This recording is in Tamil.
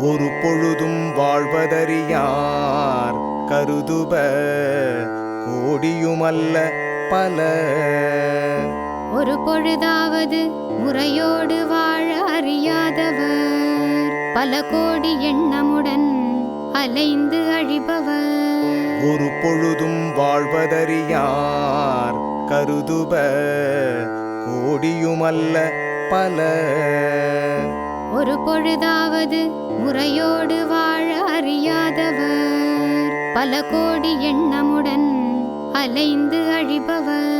ஒரு பொழுதும் வாழ்வதறியார் கருதுப கோடியுமல்ல பல. ஒரு பொழுதாவது முறையோடு வாழ அறியாதவர் பல கோடி எண்ணமுடன் அலைந்து அழிபவர். ஒரு பொழுதும் வாழ்வதறியார் கருதுப கோடியுமல்ல பல. ஒரு பொழுதாவது முறையோடு வாழ அறியாதவர். பல கோடி எண்ணமுடன் அலைந்து அழிபவர்.